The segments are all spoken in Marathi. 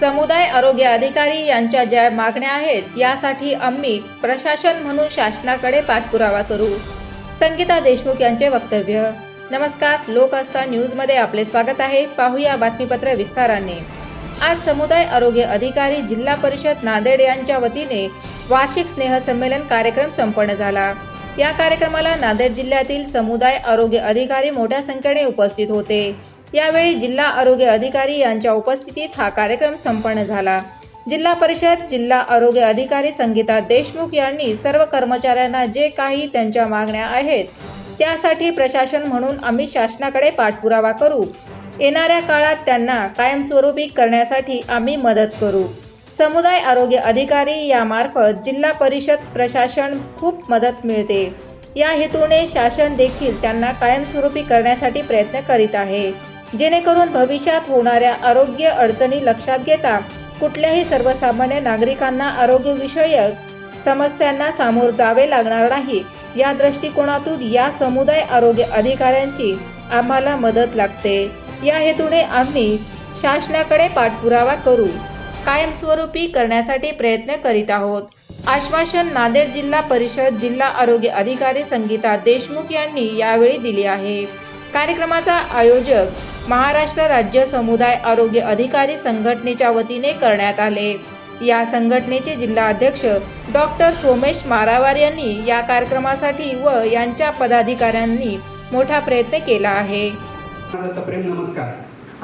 समुदाय आरोग्य अधिकारी यांच्या ज्या मागण्या आहेत यासाठी आम्ही प्रशासन म्हणून शासनाकडे पाठपुरावा करू. संगीता देशमुख यांचे वक्तव्य. नमस्कार लोक न्यूजमध्ये आपले स्वागत आहे. पाहूया बातमीपत्र विस्ताराने. आज समुदाय आरोग्य अधिकारी जिल्हा परिषद नांदेड यांच्या वतीने वार्षिक स्नेहसंमेलन कार्यक्रम संपन्न झाला. या कार्यक्रमाला नांदेड जिल्ह्यातील समुदाय आरोग्य अधिकारी मोठ्या संख्येने उपस्थित होते. यावेळी जिल्हा आरोग्य अधिकारी यांच्या उपस्थितीत हा कार्यक्रम संपन्न झाला. जिल्हा परिषद जिल्हा आरोग्य अधिकारी संगीता देशमुख यांनी सर्व कर्मचाऱ्यांना जे काही त्यांच्या मागण्या आहेत त्यासाठी प्रशासन म्हणून आम्ही शासनाकडे पाठपुरावा करू. येणाऱ्या काळात त्यांना कायमस्वरूपी करण्यासाठी आम्ही मदत करू. समुदाय आरोग्य अधिकारी यामार्फत जिल्हा परिषद प्रशासन खूप मदत मिळते. या हेतूने शासन देखील त्यांना कायमस्वरूपी करण्यासाठी प्रयत्न करीत आहे. जेणेकरून भविष्यात होणाऱ्या आरोग्य अडचणी लक्षात घेता कुठल्याही सर्वसामान्य नागरिकांना आरोग्यविषयक समस्यांना सामोर जावे लागणार नाही. या दृष्टिकोनातून या समुदाय आरोग्य अधिकाऱ्यांची आम्हाला मदत लागते. या हेतूने आम्ही शासनाकडे पाठपुरावा करू. कायमस्वरूपी करण्यासाठी प्रयत्न करीत आहोत. आश्वासन नांदेड जिल्हा परिषद जिल्हा आरोग्य अधिकारी संगीता देशमुख यांनी यावेळी दिली आहे. कार्यक्रमाचा आयोजक महाराष्ट्र राज्य समुदाय आरोग्य अधिकारी संघटनेच्या वतीने करण्यात आले. या संघटनेचे जिल्हा अध्यक्ष डॉक्टर सोमेश मारावार यांनी या कार्यक्रमासाठी व यांच्या पदाधिकाऱ्यांनी मोठा प्रयत्न केला आहे. माझा सप्रेम नमस्कार.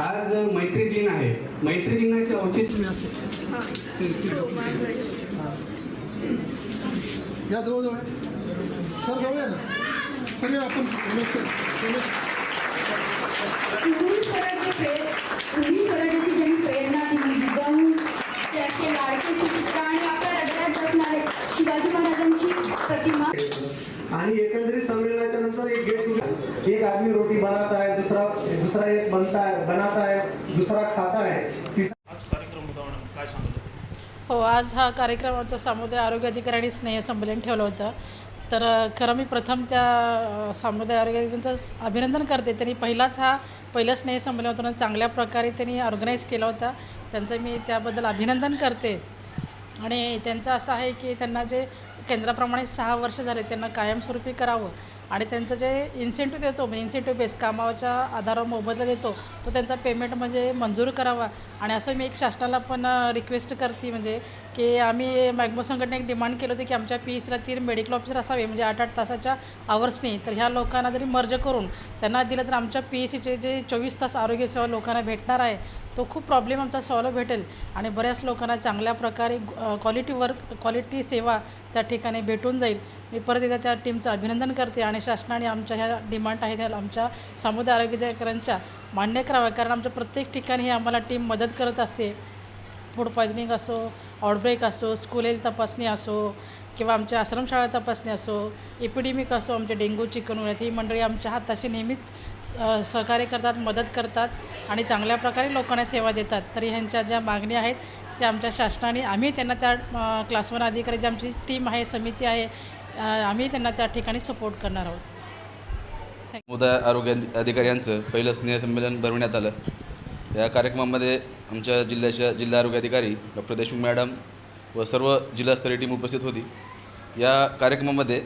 आज मैत्री दिन आहे. मैत्री दिनाचे औचित्य आपण आणि एकंदरीत संमेलनाच्या नंतर एक गेट एक आदमी रोटी बनाता है दूसरा दूसरा एक बनता है बनाता है दूसरा खाता है तीसरा आज कार्यक्रम होता मॅडम काय सांगाल हो आज हा कार्यक्रम आमचा समुदाय आरोग्य अधिकाऱ्यांनी स्नेहसंमेलन ठेवलं होतं. तर खरं मी प्रथम त्या समुदाय आरोग्य अधिकाऱ्यांचं अभिनंदन करते. त्यांनी पहिलाच हा पहिलं स्नेहसंमेलन होतं आणि चांगल्या प्रकारे त्यांनी ऑर्गनाईज केला होता. त्यांचं मी त्याबद्दल अभिनंदन करते. आणि त्यांचं असं आहे की त्यांना जे केंद्राप्रमाणे सहा वर्ष झाले त्यांना कायमस्वरूपी करावं आणि त्यांचं जे इन्सेंटिव्ह देतो म्हणजे इन्सेंटिव्ह बेस कामाच्या आधारावर मोबदला देतो तो त्यांचा पेमेंट म्हणजे मंजूर करावा. आणि असं मी एक शासनाला पण रिक्वेस्ट करते म्हणजे की आम्ही मॅग्मो संघटने एक डिमांड केलं होतं की आमच्या पी सीला तीन मेडिकल ऑफिसर असावे म्हणजे आठ आठ तासाच्या आवर्सनी तर ह्या लोकांना जरी मर्ज करून त्यांना दिलं तर आमच्या पी एस सीचे जे चोवीस तास आरोग्यसेवा लोकांना भेटणार आहे तो खूप प्रॉब्लेम आमचा सॉल्व भेटेल. आणि बऱ्याच लोकांना चांगल्या प्रकारे क्वालिटी वर्क क्वालिटी सेवा त्या ठिकाणी ठिकाणी भेटून जाईल. मी परत एकदा त्या टीमचं अभिनंदन करते आणि शासनाने आमच्या ह्या डिमांड आहेत ह्या आमच्या समुदाय आरोग्यकरांच्या मान्य कराव्या कारण आमच्या प्रत्येक ठिकाणी ही आम्हाला टीम मदत करत असते. फूड पॉयझनिंग असो आउटब्रेक असो स्कूल हेल्थ तपासणी असो किंवा आमच्या आश्रमशाळा तपासणी असो एपिडेमिक असो आमचे डेंग्यू चिकन ही मंडळी आमच्या हाताशी नेहमीच स- सहकार्य करतात मदत करतात आणि चांगल्या प्रकारे लोकांना सेवा देतात. तरी ह्यांच्या ज्या मागण्या आहेत त्या आमच्या शासनाने आम्ही त्यांना त्या क्लासवर अधिकारी जी आमची टीम आहे समिती आहे आम्ही त्यांना त्या ठिकाणी सपोर्ट करणार आहोत. समुदाय आरोग्य अधिकारी यांचं पहिलं स्नेहसंमेलन भरवण्यात आलं. या कार्यक्रमामध्ये आमच्या जिल्ह्याच्या जिल्हा आरोग्य अधिकारी डॉक्टर देशमुख मॅडम व सर्व जिल्हास्तरीय टीम उपस्थित होती. या कार्यक्रमामध्ये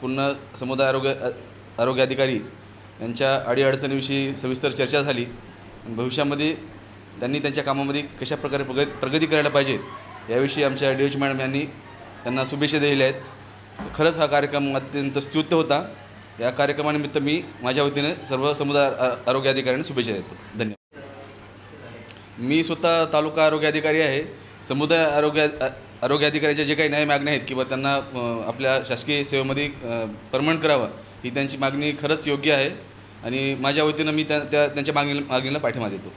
पुन्हा समुदाय आरोग्य आरोग्य अधिकारी यांच्या अडीअडचणीविषयी सविस्तर चर्चा झाली. भविष्यामध्ये त्यांनी त्यांच्या कामामध्ये कशा प्रकारे प्रगती प्रगती करायला पाहिजे याविषयी आमच्या डी एच मॅडम यांनी त्यांना शुभेच्छा दिलेल्या आहेत. खरंच हा कार्यक्रम अत्यंत स्तुत्य होता. या कार्यक्रमानिमित्त मी माझ्या वतीने सर्व समुदाय आरोग्य अधिकाऱ्यांना शुभेच्छा देतो. धन्यवाद. मी स्वतः तालुका आरोग्य अधिकारी आहे. समुदाय आरोग्य आरोग्य अधिकाऱ्याच्या जे काही न्याय मागण्या आहेत किंवा त्यांना आपल्या शासकीय सेवेमध्ये परमनंट करावं ही त्यांची मागणी खरंच योग्य आहे. आणि माझ्या वतीनं मी त्या त्या त्यांच्या मागणी मागणीला पाठिंबा देतो.